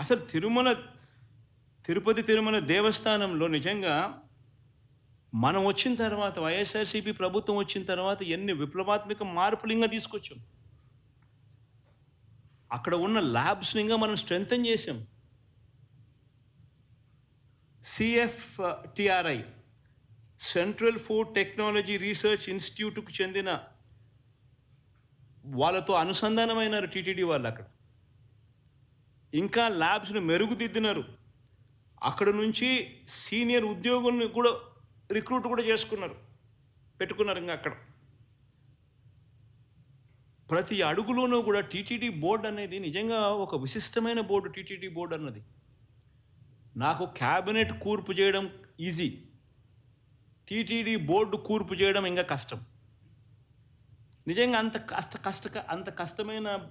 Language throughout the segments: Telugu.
అసలు తిరుమల తిరుపతి తిరుమల దేవస్థానంలో నిజంగా మనం వచ్చిన తర్వాత వైఎస్ఆర్సీపీ ప్రభుత్వం వచ్చిన తర్వాత ఎన్ని విప్లవాత్మక మార్పులు ఇంకా తీసుకొచ్చాం? అక్కడ ఉన్న ల్యాబ్స్ని ఇంకా మనం స్ట్రెంగ్తన్ చేసాం CF TRI central food technology research ఇన్స్టిట్యూట్కు చెందిన వాళ్ళతో అనుసంధానమైనారు టీటీడీ వాళ్ళు అక్కడ. ఇంకా ల్యాబ్స్ను మెరుగుదిద్దినారు. అక్కడ నుంచి సీనియర్ ఉద్యోగుల్ని కూడా రిక్రూట్ కూడా చేసుకున్నారు. పెట్టుకున్నారు ఇంకా అక్కడ. ప్రతి అడుగులోనూ కూడా టీటీడీ బోర్డు అనేది నిజంగా ఒక విశిష్టమైన బోర్డు టీటీడీ బోర్డు అన్నది. నాకు క్యాబినెట్ కూర్పు చేయడం ఈజీ. టీటీడీ బోర్డు కూర్పు చేయడం ఇంకా కష్టం. నిజంగా అంత కష్ట కష్ట అంత కష్టమైన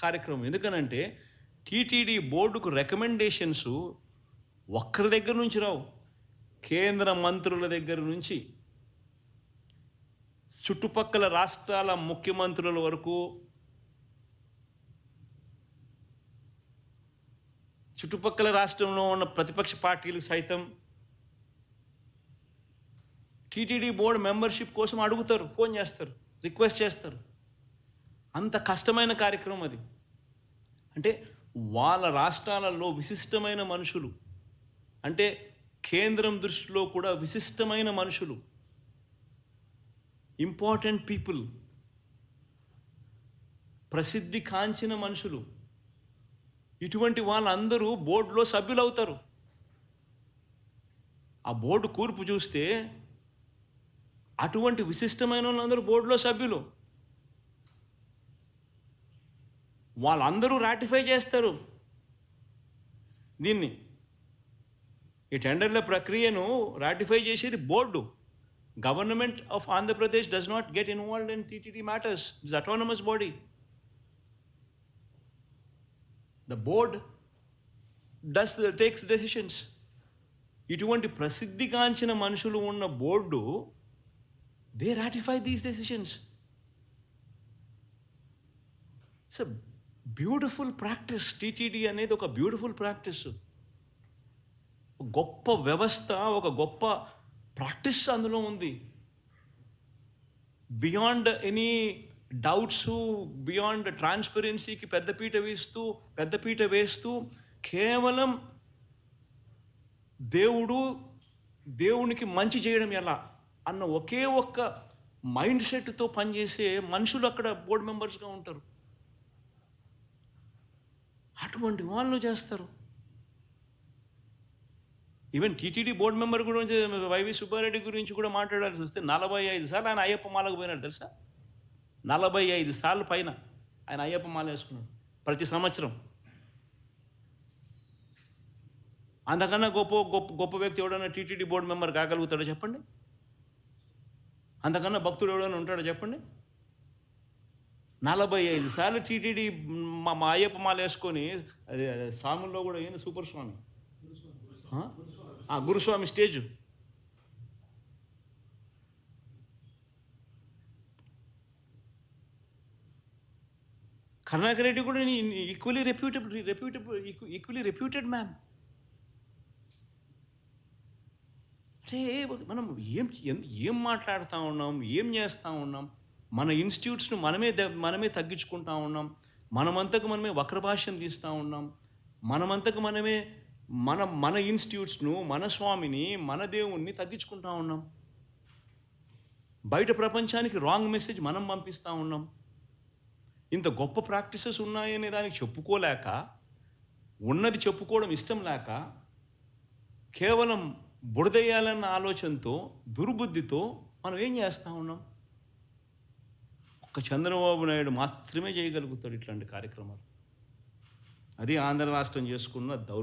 కార్యక్రమం. ఎందుకనంటే టీటీడీ బోర్డుకు రికమెండేషన్స్ ఒక్కరి దగ్గర నుంచి రావు. కేంద్ర మంత్రుల దగ్గర నుంచి. చుట్టుపక్కల రాష్ట్రాల ముఖ్యమంత్రుల వరకు చుట్టుపక్కల రాష్ట్రంలో ఉన్న ప్రతిపక్ష పార్టీలు సైతం టీటీడీ బోర్డు మెంబర్షిప్ కోసం అడుగుతారు ఫోన్ చేస్తారు రిక్వెస్ట్ చేస్తారు. అంత కష్టమైన కార్యక్రమం అది. అంటే వాళ్ళ రాష్ట్రాలలో విశిష్టమైన మనుషులు. అంటే కేంద్రం దృష్టిలో కూడా విశిష్టమైన మనుషులు. Important people. ప్రసిద్ధి కాంచిన మనుషులు. ఇటువంటి వాళ్ళందరూ బోర్డులో సభ్యులు అవుతారు ఆ బోర్డు కూర్పు చూస్తే అటువంటి విశిష్టమైన వాళ్ళందరూ బోర్డులో సభ్యులు. వాళ్ళందరూ రాటిఫై చేస్తారు దీన్ని ఈ టెండర్ల ప్రక్రియను రాటిఫై చేసేది board government of Andhra Pradesh does not get involved in TTD matters it's autonomous body the board does takes decisions ఇటువంటి ప్రసిద్ధిగాంచిన మనుషులు ఉన్న board they ratify these decisions it's beautiful practice TTD అనేది ఒక బ్యూటిఫుల్ ప్రాక్టీస్. గొప్ప వ్యవస్థ ఒక గొప్ప ప్రాక్టీస్ అందులో ఉంది. బియాండ్ ఎనీ డౌట్స్ బియాండ్ ట్రాన్స్పరెన్సీకి పెద్దపీట వేస్తూ పెద్దపీట వేస్తూ కేవలం దేవుడు దేవునికి మంచి చేయడం ఎలా? అన్న ఒకే ఒక్క మైండ్ సెట్తో పనిచేసే మనుషులు అక్కడ బోర్డు మెంబర్స్గా ఉంటారు. అటువంటి వాళ్ళు చేస్తారు. ఈవెన్ టీటీడీ బోర్డు మెంబర్ గురించి వైవి సుబ్బారెడ్డి గురించి కూడా మాట్లాడాల్సి వస్తే నలభై ఐదు సార్లు ఆయన అయ్యప్ప మాలకు పోయినాడు తెలుసా? నలభై ఐదు సార్లు పైన ఆయన అయ్యప్ప మాల వేసుకున్నాడు ప్రతి సంవత్సరం. అంతకన్నా గొప్ప గొప్ప గొప్ప వ్యక్తి ఎవడైనా టీటీడీ బోర్డు మెంబర్ కాగలుగుతాడో చెప్పండి? అంతకన్నా భక్తుడు ఎవడైనా ఉంటాడో చెప్పండి? నలభై ఐదు సార్లు టీటీడీ మా మా అయ్యప్ప మాల వేసుకొని అది సాముల్లో స్వాముల్లో కూడా ఏంది సూపర్ స్వామి ఆ? గురుస్వామి స్టేజ్. కరుణాకర్ రెడ్డి కూడా equally reputable reputable equally reputed man అంటే మనం ఏం ఏం మాట్లాడుతూ ఉన్నాం ఏం చేస్తూ ఉన్నాం? మన ఇన్స్టిట్యూట్స్ను మనమే మనమే తగ్గించుకుంటా ఉన్నాం. మనమంతకు మనమే వక్రభాష్యం తీస్తూ ఉన్నాం. మనమంతకు మనమే మన మన ఇన్స్టిట్యూట్స్ను మన స్వామిని మన దేవుణ్ణి తగ్గించుకుంటా ఉన్నాం. బయట ప్రపంచానికి రాంగ్ మెసేజ్ మనం పంపిస్తూ ఉన్నాం. ఇంత గొప్ప ప్రాక్టీసెస్ ఉన్నాయనే దానికి చెప్పుకోలేక ఉన్నది చెప్పుకోవడం ఇష్టం లేక కేవలం బుడదేయాలన్న ఆలోచనతో దుర్బుద్ధితో మనం ఏం చేస్తూ ఉన్నాం? ఒక్క చంద్రబాబు నాయుడు మాత్రమే చేయగలుగుతాడు ఇట్లాంటి కార్యక్రమాలు. అది ఆంధ్ర రాష్ట్రం చేసుకున్న దౌర్